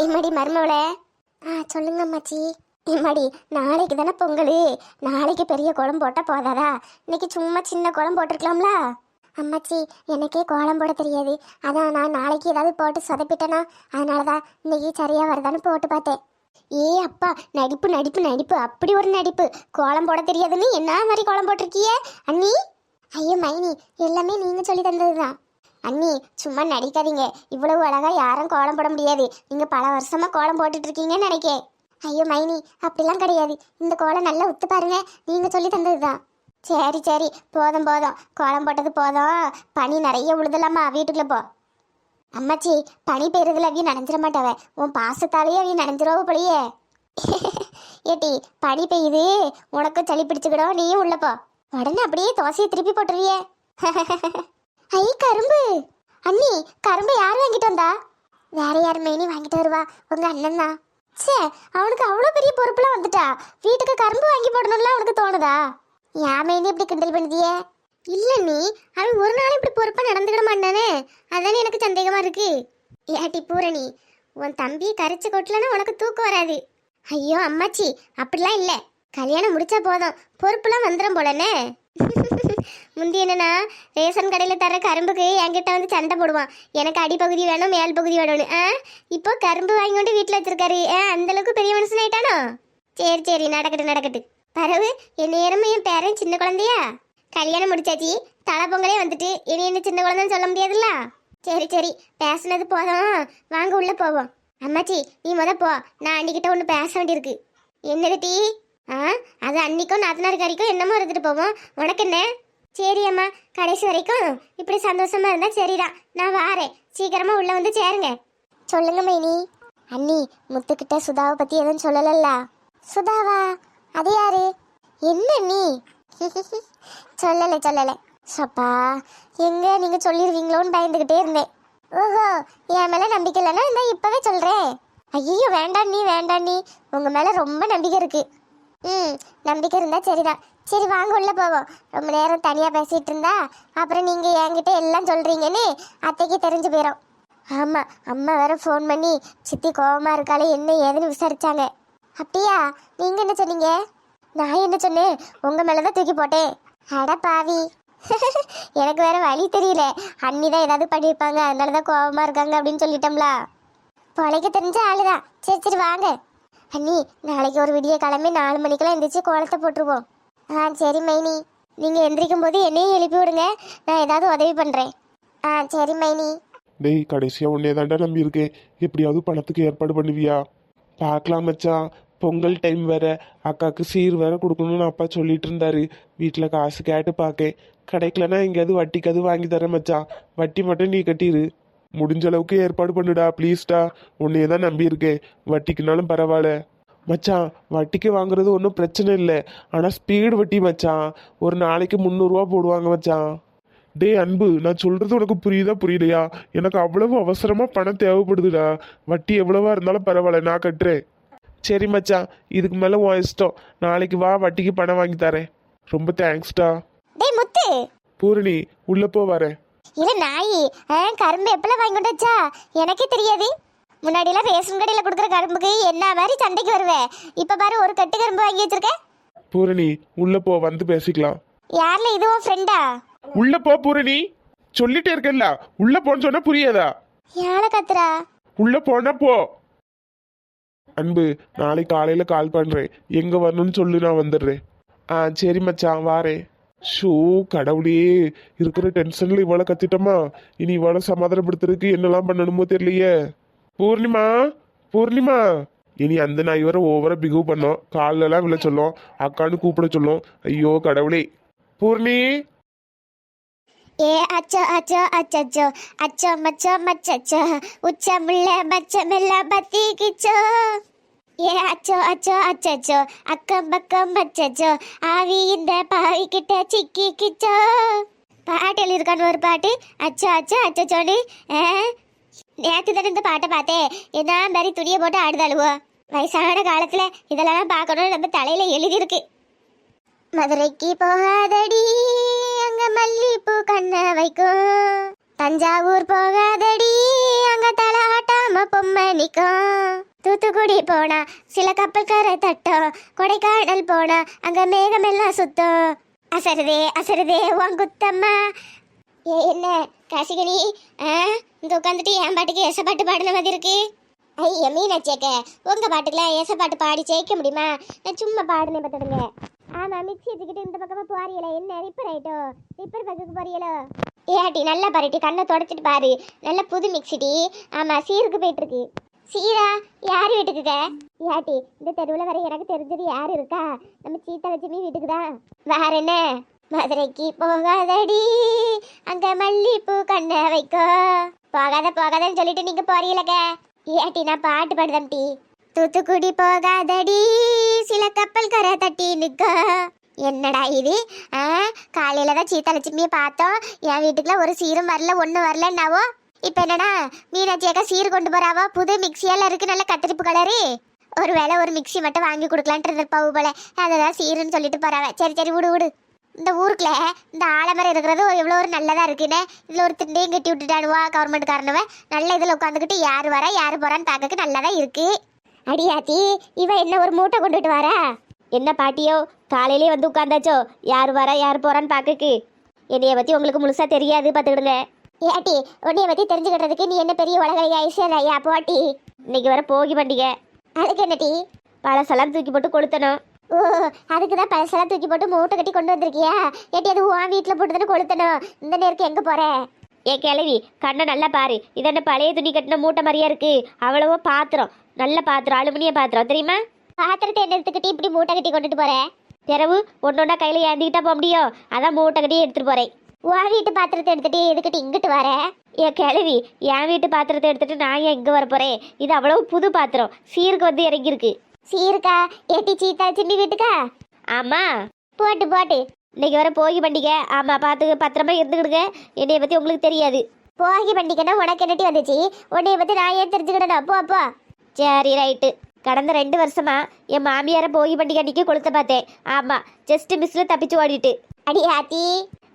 ஏமாடி மருமவளே? ஆ சொல்லுங்க அம்மாச்சி. ஏமாடி நாளைக்கு தானே பொங்கல். நாளைக்கு பெரிய குளம் போட்டால் போதாதா? இன்னைக்கு சும்மா சின்ன குளம் போட்டிருக்கலாம்ல? அம்மாச்சி எனக்கே கோலம் போட தெரியாது. அதான் நான் நாளைக்கு ஏதாவது போட்டு சொதப்பிட்டேனா? அதனால தான் இன்னைக்கு சரியாக வருதான்னு போட்டு பார்த்தேன். ஏ அப்பா நடிப்பு நடிப்பு நடிப்பு. அப்படி ஒரு நடிப்பு. கோலம் போட தெரியாதுன்னு என்ன மாதிரி கோலம் போட்டிருக்கியே? அண்ணி? ஐயோ மைனி எல்லாமே நீங்கள் சொல்லி தந்ததுதான். அண்ணி சும்மா நடிக்காதீங்க. இவ்வளவு அழகா யாரும் கோலம் போட முடியாது. நீங்க பல வருஷமா கோலம் போட்டுட்டு இருக்கீங்கன்னு நினைக்கேன். ஐயோ மைனி அப்படிலாம் கிடையாது. இந்த கோலம் நல்லா உத்து பாருங்க. நீங்க சொல்லி தந்ததுதான் சரி சரி. போதும் போதும். கோலம் போட்டது போதும். பனி நிறைய உழுதலாமா? வீட்டுக்குள்ள போ. அம்மாச்சி பனி பெய்யறதுல அவிய நனைஞ்சிட மாட்டாவ. உன் பாசத்தாலேயே அவிய நனைஞ்சிருவ போலியே. ஏட்டி பனி பெய்யுது. உனக்கும் சளி பிடிச்சுக்கிடும். நீயும் உள்ளப்போ போ. உடனே அப்படியே தோசையை திருப்பி போட்டுருவியே. ஐ கரும்பு. அண்ணி கரும்பு யார் வாங்கிட்டு வந்தா? வேற யார் மேனி வாங்கிட்டு வருவா? உங்க அண்ணன் தான். சே அவனுக்கு அவ்வளோ பெரிய பொறுப்புலாம் வந்துட்டா. வீட்டுக்கு கரும்பு வாங்கி போடணும்ல அவனுக்கு தோணுதா? ஏன் மேனி இப்படி கிண்டல் பண்ணுதியே? இல்ல நீ அவன் ஒரு நாள் இப்படி பொறுப்பா நடந்துக்கிட மாட்டானே அதானே எனக்கு சந்தேகமா இருக்கு. ஏட்டி பூரணி உன் தம்பி கரைச்சு கொட்டலன்னா உனக்கு தூக்கம் வராது. ஐயோ அம்மாச்சி அப்படிலாம் இல்லை. கல்யாணம் முடிச்சா போதும். பொறுப்புலாம் வந்துடும் போலனே முந்தி என்னன்னா ரேஷன் கடையில் தர கரும்புக்கு என்கிட்ட வந்து சண்டை போடுவான். எனக்கு அடிப்பகுதி வேணும் மேல் பகுதி வேணும்னு. ஆ? இப்போ கரும்பு வாங்கி கொண்டு வீட்டில் வச்சிருக்காரு. ஆ அந்தளவுக்கு பெரிய மனுஷன் ஆயிட்டானோ? சரி சரி நடக்கட்டு நடக்கட்டு பரவு என் நேரமும் என் பேரன் சின்ன குழந்தையா? கல்யாணம் முடிச்சாச்சு தலை பொங்கலே வந்துட்டு. இனி என்ன சின்ன குழந்தைன்னு சொல்ல முடியாதுல்ல? சரி சரி பேசுனது போதும். வாங்க உள்ளே போவோம். அம்மாச்சி நீ முத போ. நான் அன்னிக்கிட்ட ஒன்று பேச வேண்டியிருக்கு. என்னது டீ? ஆ? அது அன்னைக்கும் நாத்தனார் கறிக்கும் என்னமோ இருந்துட்டு போவோம். உனக்கு என்ன? சரி அம்மா கடைசி வரைக்கும் இப்படி சந்தோஷமா இருந்தா சரிதான். நான் வாரேன். சீக்கிரமா உள்ள வந்து சேருங்க. சொல்லுங்க மைனி. அண்ணி முத்துக்கிட்ட சுதாவை பத்தி எதுவும் சொல்லலல்ல? சுதாவா? அது யாரு? என்ன நீ சொல்லலை சொல்லலை. சப்பா எங்க நீங்க சொல்லிடுவீங்களோன்னு பயந்துகிட்டே இருந்தேன். ஓஹோ என் மேல நம்பிக்கை இல்லைன்னா இந்த இப்பவே சொல்றேன். ஐயோ வேண்டாம் நீ வேண்டாம் நீ உங்க மேல ரொம்ப நம்பிக்கை இருக்கு. ம் நம்பிக்கை இருந்தா சரிதான். சரி வாங்க உள்ள போவோம். ரொம்ப நேரம் தனியா பேசிட்டு இருந்தா அப்புறம் நீங்க என்கிட்ட எல்லாம் சொல்றீங்கன்னு அத்தைக்கு தெரிஞ்சு போயிடும் ஆமா அம்மா வேற ஃபோன் பண்ணி சித்தி கோவமா இருக்காளே என்ன ஏதுன்னு விசாரிச்சாங்க. அப்படியா நீங்க என்ன சொன்னீங்க? நான் என்ன சொன்னேன்? உங்க மேலதான் தூக்கி போட்டேன். அட பாவி. எனக்கு வேற வழி தெரியல. அண்ணி தான் ஏதாவது பண்ணியிருப்பாங்க அதனால தான் கோவமாக இருக்காங்க அப்படின்னு சொல்லிட்டோம்ல. பொழைக்க தெரிஞ்ச ஆளுதான். சரி சரி வாங்க. அண்ணி நாளைக்கு ஒரு விடிய கிளம்பி நாலு மணிக்கெல்லாம் எந்திரிச்சு கோலத்தை போட்டுருவோம். ஆ சரி மைனி. நீங்கள் எந்திரிக்கும் போது என்னையும் எழுப்பி விடுங்க. நான் ஏதாவது உதவி பண்ணுறேன் ஆ சரி மைனி. டேய் கடைசியாக உன்னே தாண்டா நம்பி இருக்கேன். எப்படியாவது பணத்துக்கு ஏற்பாடு பண்ணுவியா? பார்க்கலாம் மச்சான் பொங்கல் டைம் வேற. அக்காவுக்கு சீர் வேற கொடுக்கணும்னு அப்பா சொல்லிட்டு இருந்தாரு. வீட்டில் காசு கேட்டு பார்க்கேன் கிடைக்கலன்னா எங்கேயாவது வட்டிக்காவது வாங்கி தரேன் மச்சான் வட்டி மட்டும் நீ கட்டிடு முடிஞ்ச அளவுக்கு ஏற்பாடு பண்ணுடா ப்ளீஸ்டா உன்னையே தான் நம்பி இருக்கேன் வட்டிக்குனாலும் பரவாயில்ல. மச்சான் வட்டிக்கு வாங்குறது ஒன்றும் பிரச்சனை இல்லை. ஆனால் ஸ்பீடு வட்டி மச்சான். ஒரு நாளைக்கு முந்நூறுரூவா போடுவாங்க மச்சான். டேய் அன்பு நான் சொல்றது உனக்கு புரியுதா புரியலையா? எனக்கு அவ்வளவு அவசரமா பணம் தேவைப்படுதுடா. வட்டி எவ்வளவா இருந்தாலும் பரவாயில்ல நான் கட்டுறேன். சரி மச்சான் இதுக்கு மேல உன் இஷ்டம். நாளைக்கு வா வட்டிக்கு பணம் வாங்கி தரேன். ரொம்ப தேங்க்ஸ்டா டேய் முத்து! பூரணி உள்ள போ வரேன். இல்ல நாயி. கரும்பு எப்பெல்லாம் வாங்கி கொண்டு வச்சா? எனக்கே தெரியாது. முன்னாடியெல்லாம் ரேஷன் கடையில் கொடுக்குற கரும்புக்கு என்ன மாதிரி சண்டைக்கு வருவேன் இப்போ பாரு ஒரு கட்டு கரும்பு வாங்கி வச்சிருக்கேன் பூரணி உள்ள போ வந்து பேசிக்கலாம். யாரில் இதுவும் ஃப்ரெண்டா உள்ள போ பூரணி. சொல்லிட்டே இருக்கேன்ல உள்ள போன்னு சொன்னா புரியாதா? யாரை கத்துறா? உள்ள போனா போ. அன்பு நாளைக்கு காலையில கால் பண்றேன். எங்க வரணும்னு சொல்லு நான் வந்துடுறேன். ஆ சரி மச்சான் வாரேன். ஷோ கடவுளே இருக்கிற டென்ஷன்ல இவ்வளோ கத்திட்டோமா? இனி இவ்வளோ சமாதானப்படுத்துறதுக்கு என்னெல்லாம் பண்ணணுமோ தெரியலையே. பூர்ணிமா பூர்ணிமா. இனி அந்த நாய் வர ஓவரா பிகவ் பண்ணோம். காலெல்லாம் விழ சொல்லும். அக்கான்னு கூப்பிட சொல்லும். ஐயோ கடவுளே. பூர்ணி. ஏ அச்சோ அச்சோ அச்சோ அச்சோ மச்சோ மச்சோ உச்சமுள்ள மச்சமெல்லாம் பத்திக்கிச்சோ. ஏ அச்சோ அச்சோ அச்சோ அக்கம் பக்கம் மச்சோ ஆவி இந்த சிக்கி கிச்சோ பாட்டு எழுதிருக்கான்னு ஒரு பாட்டு. அச்சோ அச்சோ அச்சோன்னு நேற்று தானே இந்த பாட்டை பார்த்தேன். என்ன மாதிரி துணியை போட்டு ஆடுதாளுவோ. வயசான காலத்துல இதெல்லாம் பார்க்கணும்னு நம்ம தலையில எழுதியிருக்கு. மதுரைக்கு போகாதடி அங்க மல்லிப்பூ கண்ண வைக்கும். தஞ்சாவூர் போகாதடி அங்க தலாட்டாம பொம்மை பொம்மணிக்கும் தூத்துக்குடி போனா சில கப்பல்கார தட்டம் கொடைக்கானல் போனா அங்க மேகமெல்லாம் சுத்தம். அசருதே அசருதே உன் குத்தம்மா. ஏ என்ன காசிகனி? ஆ? இங்க உட்காந்துட்டு என் பாட்டுக்கு எச பாட்டு பாடின மாதிரி இருக்கு. ஐய மீனாச்சேக்க உங்க பாட்டுக்குலாம் ஏச பாட்டு பாடி ஜெயிக்க முடியுமா? நான் சும்மா பாடுனே பார்த்துடுங்க ஆமா மிக்ஸி வச்சுக்கிட்டு இந்த பக்கமா போறியல என்ன ரிப்பர் ஆயிட்டோ? ரிப்பர் பக்கத்துக்கு போறீங்களோ? ஏட்டி நல்லா பாருட்டி கண்ணை தொடச்சிட்டு பாரு. நல்ல புது மிக்சிடி ஆமாம் சீருக்கு போயிட்டுருக்கு. சீரா யார் வீட்டுக்குங்க ஏட்டி இந்த தெருவில் வர எனக்கு தெரிஞ்சது யார் இருக்கா? நம்ம சீத்தா லட்சுமி வீட்டுக்கு தான் வேற என்ன? மதுரைக்கு போகாதடி. அங்கே மல்லிப்பூ கண்ணை வைக்கோ. போகாத போகாதன்னு சொல்லிட்டு நீங்கள் போறீங்களக்க ஏட்டி நான் பாட்டு பாடுதம் தூத்துக்குடி போகாதடி. சில கப்பல் கரை தட்டி நிக்க. என்னடா இது? ஆ காலையில் தான் சீதாலட்சுமியை பார்த்தோம். என் வீட்டுக்குலாம் ஒரு சீரும் வரல ஒன்றும் வரலன்னாவோ இப்போ என்னடா? மீனாட்சி அக்கா சீர் கொண்டு போகிறாவோ புது மிக்சியெல்லாம் இருக்குது நல்ல கத்திரிப்பு கலரு ஒரு வேளை ஒரு மிக்ஸி மட்டும் வாங்கி கொடுக்கலான்ட்டு இருந்திருப்பாவு போல. அதை தான் சீருன்னு சொல்லிட்டு போகிறாவ சரி சரி விடு விடு. இந்த ஊருக்குள்ள இந்த ஆலமரம் இருக்கிறது எவ்வளோ ஒரு நல்லதாக இருக்குன்னு. இதில் ஒரு திண்டையும் கட்டி விட்டுட்டானுவா கவர்மெண்ட் காரணவ. நல்ல இதில் உட்காந்துக்கிட்டு யார் வரா யார் போகிறான்னு பார்க்கறதுக்கு நல்லதாக இருக்கு. அடியாத்தி இவன் என்ன ஒரு மூட்டை கொண்டுட்டு வரா? என்ன பாட்டியோ காலையிலே வந்து உட்காந்தாச்சோ? யார் வரா யார் போறான்னு பார்க்கக்கு என்னைய பத்தி உங்களுக்கு முழுசா தெரியாது பார்த்துக்கிடுங்க. ஏட்டி உன்னைய பத்தி தெரிஞ்சுக்கிட்டதுக்கு நீ என்ன பெரிய உலக ஐஸ்வர்யா போட்டி. இன்னைக்கு வர போகி பண்டிகை. அதுக்கு என்ன டீ பழசெல்லாம் தூக்கி போட்டு கொளுத்தணும். ஓ அதுக்கு தான் பழசெல்லாம் தூக்கி போட்டு மூட்டை கட்டி கொண்டு வந்திருக்கியா? ஏட்டி அது உன் வீட்டில் போட்டு தானே கொளுத்தணும். இந்த நேருக்கு எங்கே போற? ஏ கிளவி கண்ணை நல்லா பாரு. இது என்ன பழைய துணி கட்டின மூட்டை மாதிரியா இருக்கு. அவ்வளவோ பாத்திரம். நல்ல பாத்திரம் அலுமினிய பாத்திரம் தெரியுமா? பாத்திரத்தை என்ன எடுத்துக்கிட்டு இப்படி மூட்டை கட்டி கொண்டுட்டு போறேன் பிறவு ஒன்னொன்னா கையில ஏந்திக்கிட்டா போக முடியும். அதான் மூட்டை கட்டி எடுத்துட்டு போறேன். உன் வீட்டு பாத்திரத்தை எடுத்துட்டு எதுக்கிட்டு இங்கிட்டு வர? என் கிளவி என் வீட்டு பாத்திரத்தை எடுத்துட்டு நான் ஏன் இங்கே வர போறேன்? இது அவ்வளவு புது பாத்திரம். சீருக்கு வந்து இறங்கியிருக்கு. சீருக்கா? ஏட்டி சீத்தா சின்னி வீட்டுக்கா? ஆமா. போட்டு போட்டு. இன்னைக்கு வர போகி பண்டிகை. ஆமா பார்த்து பத்திரமா இருந்துக்கிடுங்க. என்னைய பத்தி உங்களுக்கு தெரியாது. போகி பண்டிகைன்னா உனக்கு என்னட்டி வந்துச்சு? உன்னைய பத்தி நான் ஏன் தெரிஞ்சுக்கிடணும்? அப்போ அப்போ சரி ரைட்டு. கடந்த ரெண்டு வருஷமா என் மாமியாரை போகி பண்டிகை அன்னைக்கு கொளுத்த பார்த்தேன். ஆமா ஜஸ்ட் மிஸ்ல தப்பிச்சு ஓடிட்டு. அடி ஆத்தி.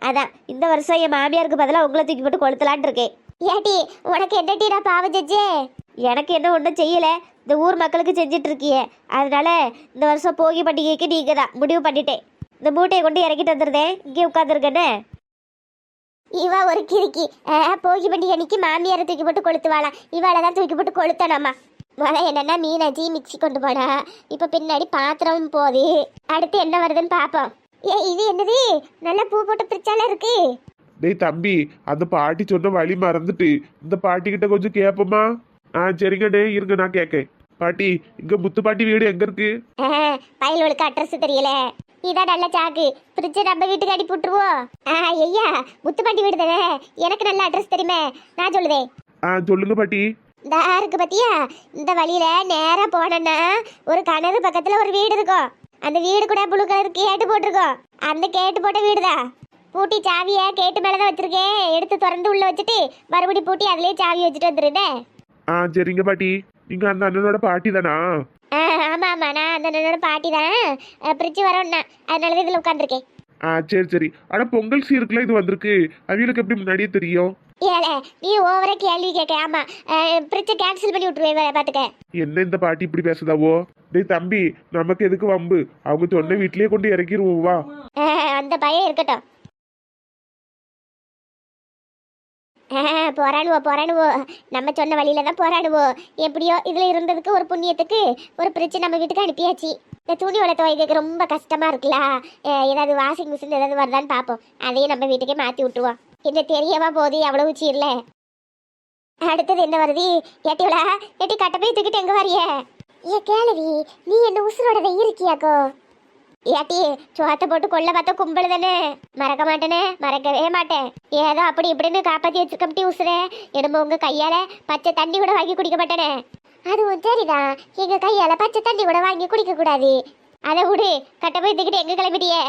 அதான் இந்த வருஷம் என் மாமியாருக்கு பதிலாக உங்களை தூக்கி போட்டு கொளுத்தலான் இருக்கேன். ஏடி உனக்கு என்ன டீடா பாவம் செஞ்சே? எனக்கு என்ன ஒன்றும் செய்யல. இந்த ஊர் மக்களுக்கு செஞ்சிட்டு இருக்கியே. அதனால இந்த வருஷம் போகி பண்டிகைக்கு நீங்க தான் முடிவு பண்ணிட்டேன். இந்த மூட்டையை கொண்டு இறக்கிட்டு வந்துருந்தேன். இங்கே உட்காந்துருக்கேன்னு இவா ஒரு கிறுக்கி. போகி பண்டிகை அன்னைக்கு மாமியாரை தூக்கி போட்டு கொளுத்துவாளாம் இவாளை தான் தூக்கி போட்டு கொளுத்தனாமா முதல்ல என்னன்னா மீனாட்சி மிக்ஸி கொண்டு போனா இப்போ பின்னாடி பாத்திரம் போகுது அடுத்து என்ன வருதுன்னு பார்ப்போம் ஏ இது என்னது? நல்ல பூ போட்டு பிரிச்சால இருக்கு. டேய் தம்பி அந்த பாட்டி சொன்ன வழி மறந்துட்டு இந்த பாட்டி கிட்ட கொஞ்சம் கேட்போமா ஆ சரிங்க டே இருங்க நான் கேட்கேன் பாட்டி இங்க முத்து பாட்டி வீடு எங்க இருக்கு? பயலுக்கு அட்ரஸ் தெரியல. இதான் நல்ல சாக்கு. ஃப்ரிட்ஜை நம்ம வீட்டுக்கு அனுப்பி விட்டுருவோம் ஆ ஐயா முத்துப்பாண்டி வீடு தானே? எனக்கு நல்ல அட்ரஸ் தெரியுமே. நான் சொல்லுதேன். ஆ சொல்லுங்க பாட்டி. இந்த இருக்கு பத்தியா? இந்த வழியில நேரா போனேன்னா ஒரு கிணறு பக்கத்துல ஒரு வீடு இருக்கும். அந்த வீடு கூட ப்ளூ கலர் கேட்டு போட்டிருக்கோம். அந்த கேட்டு போட்ட வீடு தான் பூட்டி சாவியை கேட்டு மேலதான் வச்சிருக்கேன். எடுத்து திறந்து உள்ள வச்சுட்டு மறுபடியும் பூட்டி அதுலயே சாவி வச்சுட்டு வந்துருந்தேன் ஆ சரிங்க பாட்டி. நீங்க அந்த அண்ணனோட பாட்டி தானா ஆ ஆமா ஆமா. நான் அந்த என்னோட பாட்டி தான் பிரிச்சு வரோம்னா அதனால தான் இதுல உட்காந்துருக்கேன் ஆ சரி சரி. ஆனா பொங்கல் சீருக்குலாம் இது வந்திருக்கு. அவங்களுக்கு எப்படி முன்னாடியே தெரியும்? ஏல நீ ஓவரா கேள்வி கேட்க ஆமா. பிரிட்ஜை கேன்சல் பண்ணி விட்டுருவேன் பாத்துக்க. என்ன இந்த பாட்டி இப்படி பேசுதாவோ? டேய் தம்பி நமக்கு எதுக்கு வம்பு? அவங்க சொன்ன வீட்லயே கொண்டு இறக்கிருவோம் வா. அந்த பயம் இருக்கட்டும். ஆஹ், போராடுவோ போராடுவோ. நம்ம சொன்ன வழியில தான் போராடுவோ. எப்படியோ இதுல இருந்ததுக்கு ஒரு புண்ணியத்துக்கு ஒரு பிரச்சனை நம்ம வீட்டுக்கு அனுப்பியாச்சு. இந்த துணியோட துவைக்கிறதுக்கு ரொம்ப கஷ்டமா இருக்குல்ல? ஏதாவது வாஷிங் மிஷின் ஏதாவது வருதான்னு பார்ப்போம் அதையும் நம்ம வீட்டுக்கே மாத்தி விட்டுருவோம். இந்த தெரியவா போகுது அவ்வளவு சீர்ல? அடுத்தது என்ன வருது? எட்டிவளா ஏட்டி கட்ட போய் தூக்கிட்டு எங்க வரிய? ஏ கேளவி நீ என்ன உசுரோட இருக்கியாக்கோ? ஏட்டி சோத்த போட்டு கொள்ள பார்த்த கும்பல் தானே? மறக்க மாட்டேனே மறக்கவே மாட்டேன். ஏதோ அப்படி இப்படின்னு காப்பாற்றி வச்சிருக்கம்டி உசுரே. என்னமோ உங்க கையால பச்சை தண்ணி கூட வாங்கி குடிக்க மாட்டேனே. அதுவும் சரிதான் எங்க கையால பச்சை தண்ணி கூட வாங்கி குடிக்க கூடாது. அதை விடு கட்டப்பை போய் தூக்கிட்டு எங்க கிளம்பிட்டியே?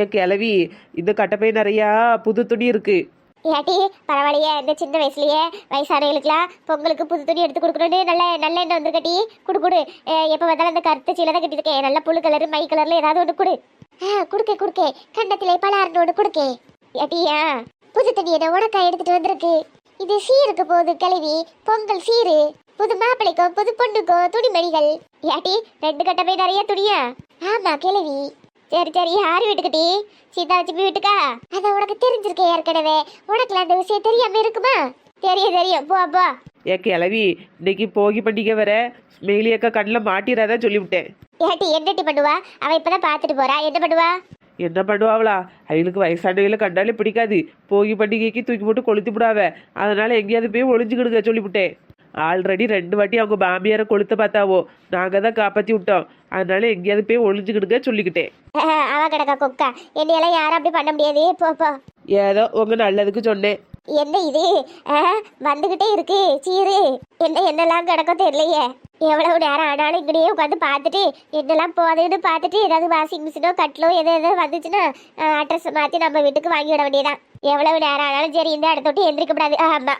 ஏன் கிளவி இந்த கட்டப்பை நிறையா புது துணி இருக்குது ஏட்டி பரவாயில்லையே இந்த சின்ன வயசுலயே வயசானவங்களுக்குலாம் பொங்கலுக்கு புது துணி எடுத்து கொடுக்கணும்னு நல்ல நல்ல எண்ணெய் வந்து கட்டி குடு. குடு எப்போ பார்த்தாலும் அந்த கருத்து சீலை தான் கட்டியிருக்கேன் நல்ல புழு கலர் மை கலர்ல ஏதாவது ஒன்று கொடு. ஆ குடுக்கே குடுக்கே. கண்டத்திலே பலாருன்னு ஒன்று குடுக்கே. ஏட்டியா புது துணி என்ன உனக்கா எடுத்துட்டு வந்திருக்கு? இது சீருக்கு போகுது கிளவி பொங்கல் சீரு. புது மாப்பிள்ளைக்கும் புது பொண்ணுக்கும் துணிமணிகள். ஏட்டி ரெண்டு கட்டமே நிறைய துணியா? ஆமா கிளவி சரி சரி யார் வீட்டுக்கிட்டி? சீதா லட்சுமி வீட்டுக்கா? அத உனக்கு தெரிஞ்சிருக்கே ஏற்கனவே. உனக்குலாம் அந்த விஷயம் தெரியாம இருக்குமா? தெரியும் தெரியும். போ போ. ஏ கிளவி இன்னைக்கு போகி பண்டிகை வர மேலி அக்கா கண்ணில் மாட்டிடாத சொல்லிவிட்டேன். ஏட்டி என்னட்டி பண்ணுவா? அவ இப்பதான் பாத்துட்டு போறா. என்ன பண்ணுவா? என்ன பண்ணுவாங்களா அவங்களுக்கு வயசானவங்களை கண்டாலே பிடிக்காது. போகி பண்டிகைக்கு தூக்கி போட்டு கொளுத்தி விடாவ அதனால எங்கேயாவது போய் ஒளிஞ்சுக்கிடுங்க சொல்லிவிட்டேன். ஆல்ரெடி ரெண்டு வாட்டி அவங்க மாமியாரை கொளுத்த பார்த்தாவோ. நாங்கள் தான் காப்பாற்றி விட்டோம். அதனால எங்கேயாவது போய் ஒளிஞ்சுக்கிடுங்க சொல்லிக்கிட்டேன் அவ கிடக்கா கொக்கா. என்னையெல்லாம் யாரும் அப்படி பண்ண முடியாது. போ போ. ஏதோ உங்கள் நல்லதுக்கு சொன்னேன். என்ன இது? வந்துகிட்டே இருக்கு. சீரு. என்ன என்னெல்லாம் கிடக்கும் தெரியலையே. எவ்வளவு நேரம் ஆனாலும் இங்கேயே உட்காந்து பார்த்துட்டு என்னெல்லாம் போகுதுன்னு பார்த்துட்டு ஏதாவது வாஷிங் மிஷினோ கட்டிலோ எது எதோ வந்துச்சுன்னா அட்ரஸ் மாற்றி நம்ம வீட்டுக்கு வாங்கி விட வேண்டியதான் எவ்வளவு நேரம் ஆனாலும் சரி இந்த இடத்த விட்டு எந்திரிக்க கூடாது. ஆமா